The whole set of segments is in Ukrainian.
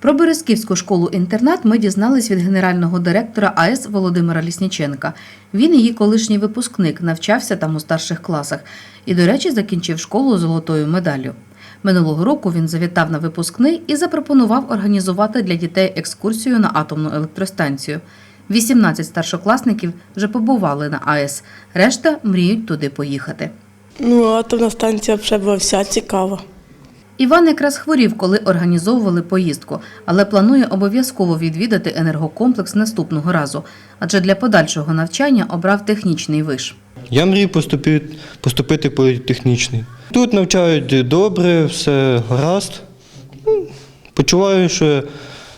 Про Березківську школу-інтернат ми дізнались від генерального директора АЕС Володимира Лісніченка. Він її колишній випускник, навчався там у старших класах і, до речі, закінчив школу золотою медаллю. Минулого року він завітав на випускний і запропонував організувати для дітей екскурсію на атомну електростанцію. 18 старшокласників вже побували на АЕС, решта мріють туди поїхати. Ну, атомна станція вже була вся цікава. Іван якраз хворів, коли організовували поїздку, але планує обов'язково відвідати енергокомплекс наступного разу, адже для подальшого навчання обрав технічний виш. Я мрію поступити, поступити політехнічний. Тут навчають добре, все гаразд. Ну, Почуваю, що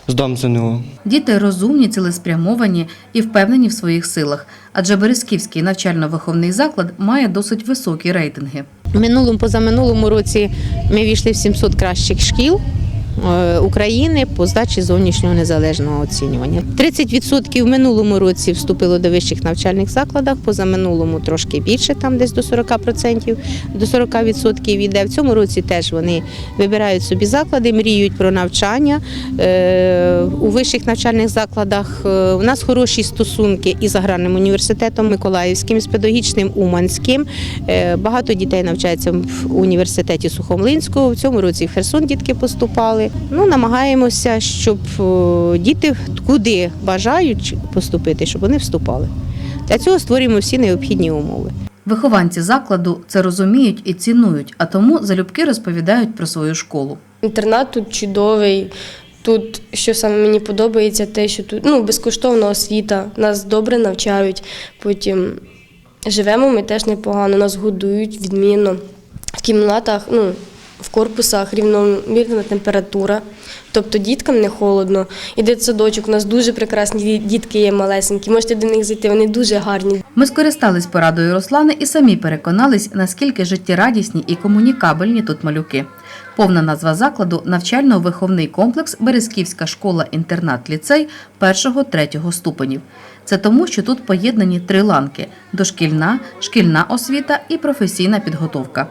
здам ЗНО. Діти розумні, цілеспрямовані і впевнені в своїх силах, адже Березківський навчально-виховний заклад має досить високі рейтинги. Минулому, позаминулому році ми війшли в 700 кращих шкіл України по здачі зовнішнього незалежного оцінювання. 30% в минулому році вступило до вищих навчальних закладів, позаминулому трошки більше, там десь до 40%, до 40% йде. В цьому році теж вони вибирають собі заклади, мріють про навчання. Е, У вищих навчальних закладах е, у нас хороші стосунки із аграрним університетом Миколаївським, з педагогічним Уманським. Е, Багато дітей навчається в університеті Сухомлинського. В цьому році в Херсон дітки поступали. Ну, намагаємося, щоб е, діти куди бажають поступити, щоб вони вступали. Для цього створюємо всі необхідні умови. Вихованці закладу це розуміють і цінують, а тому залюбки розповідають про свою школу. Інтернат тут чудовий. Тут, що саме мені подобається, те, що тут ну, безкоштовна освіта, нас добре навчають. Потім живемо ми теж непогано, нас годують відмінно. В кімнатах, ну, в корпусах рівномірна температура. Тобто діткам не холодно. І дитсадочок, у нас дуже прекрасні дітки є малесенькі. Можете до них зайти, вони дуже гарні. Ми скористались порадою Руслани і самі переконались, наскільки життєрадісні і комунікабельні тут малюки. Повна назва закладу навчально-виховний комплекс Березківська школа-інтернат ліцей 1-3 ступенів. Це тому, що тут поєднані три ланки: дошкільна, шкільна освіта і професійна підготовка.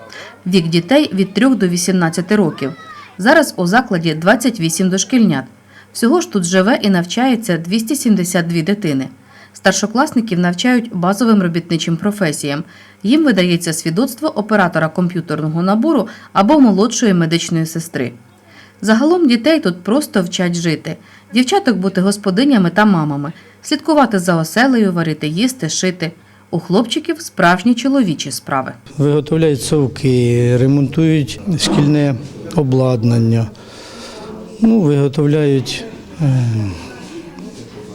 Вік дітей від 3 до 18 років. Зараз у закладі 28 дошкільнят. Всього ж тут живе і навчається 272 дитини. Старшокласників навчають базовим робітничим професіям. Їм видається свідоцтво оператора комп'ютерного набору або молодшої медичної сестри. Загалом дітей тут просто вчать жити, дівчаток бути господинями та мамами, слідкувати за оселею, варити, їсти, шити. У хлопчиків справжні чоловічі справи. Виготовляють совки, ремонтують шкільне обладнання, ну, виготовляють е,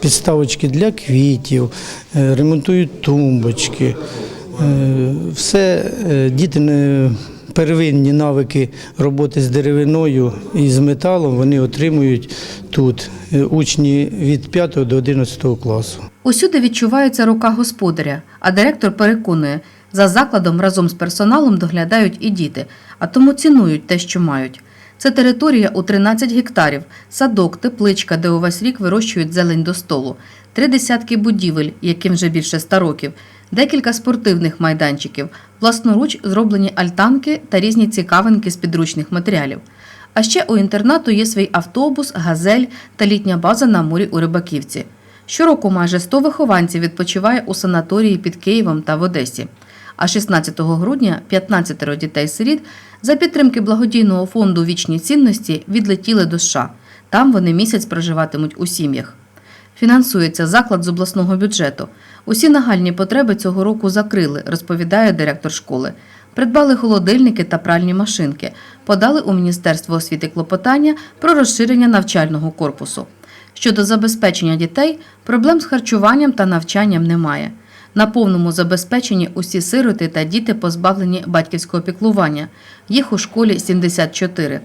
підставочки для квітів, е, ремонтують тумбочки. Е, Все е, діти не первинні навики роботи з деревиною і з металом вони отримують тут. Учні від 5 до 11 класу. Усюди відчувається рука господаря, а директор переконує, за закладом разом з персоналом доглядають і діти, а тому цінують те, що мають. Це територія у 13 гектарів, садок, тепличка, де увесь рік вирощують зелень до столу, три десятки будівель, яким вже більше ста років, декілька спортивних майданчиків, власноруч зроблені альтанки та різні цікавинки з підручних матеріалів. А ще у інтернату є свій автобус, газель та літня база на морі у Рибаківці. Щороку майже 100 вихованців відпочиває у санаторії під Києвом та в Одесі. А 16 грудня 15 дітей-сиріт за підтримки благодійного фонду Вічні цінності відлетіли до США. Там вони місяць проживатимуть у сім'ях. Фінансується заклад з обласного бюджету. Усі нагальні потреби цього року закрили, розповідає директор школи. Придбали холодильники та пральні машинки, подали у Міністерство освіти клопотання про розширення навчального корпусу. Щодо забезпечення дітей, проблем з харчуванням та навчанням немає. На повному забезпеченні усі сироти та діти позбавлені батьківського піклування. Їх у школі 74.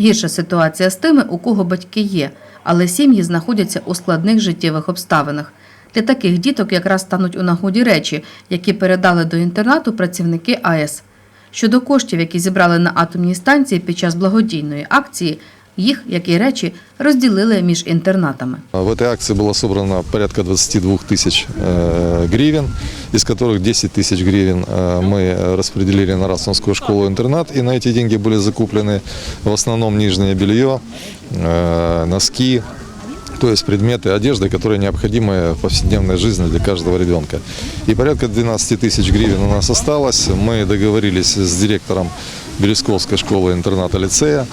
Гірша ситуація з тими, у кого батьки є, але сім'ї знаходяться у складних життєвих обставинах. Для таких діток якраз стануть у нагоді речі, які передали до інтернату працівники АЕС. Щодо коштів, які зібрали на атомній станції під час благодійної акції, Їх, як і речі, розділили між інтернатами. В этой акции было собрано порядка 22 тысяч э, гривен, из которых 10 тысяч гривен э, мы распределили на Расунскую школу-интернат, и на эти деньги были закуплены в основном нижнее белье, э, носки, то есть предметы одежды, которые необходимы в повседневной жизни для каждого ребенка. И порядка 12 тысяч гривен у нас осталось. Мы договорились с директором Березковской школы-интерната лицея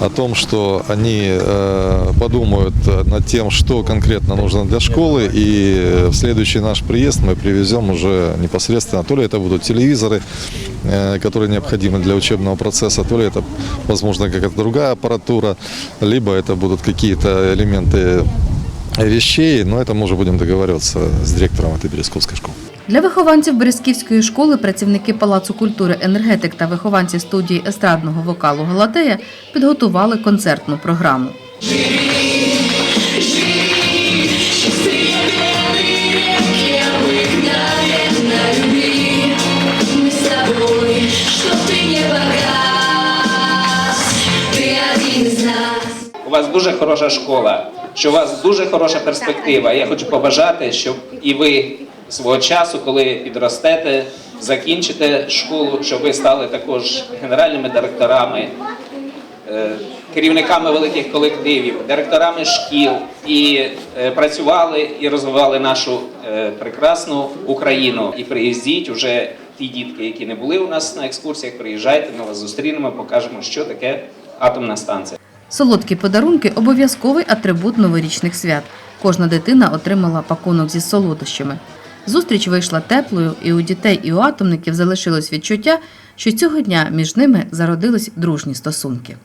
о том, что они э, подумают над тем, что конкретно нужно для школы, и в следующий наш приезд мы привезем уже непосредственно, то ли это будут телевизоры, э, которые необходимы для учебного процесса, то ли это, возможно, какая-то другая аппаратура, либо это будут какие-то элементы вещей, но это мы уже будем договариваться с директором этой Березковской школы. Для вихованців Березківської школи працівники Палацу культури енергетик та вихованці студії естрадного вокалу Галатея підготували концертну програму. Мы с тобой, что ты не погас, ты один из нас. У вас дуже хороша школа, що у вас дуже хороша перспектива. Я хочу побажати, щоб і ви свого часу, коли підростете, закінчите школу, щоб ви стали також генеральними директорами, е, керівниками великих колективів, директорами шкіл і е, працювали і розвивали нашу е, прекрасну Україну. І приїздіть уже ті дітки, які не були у нас на екскурсіях, приїжджайте, ми вас зустрінемо, покажемо, що таке атомна станція. Солодкі подарунки обов'язковий атрибут новорічних свят. Кожна дитина отримала пакунок зі солодощами. Зустріч вийшла теплою, і у дітей і у атомників залишилось відчуття, що цього дня між ними зародились дружні стосунки.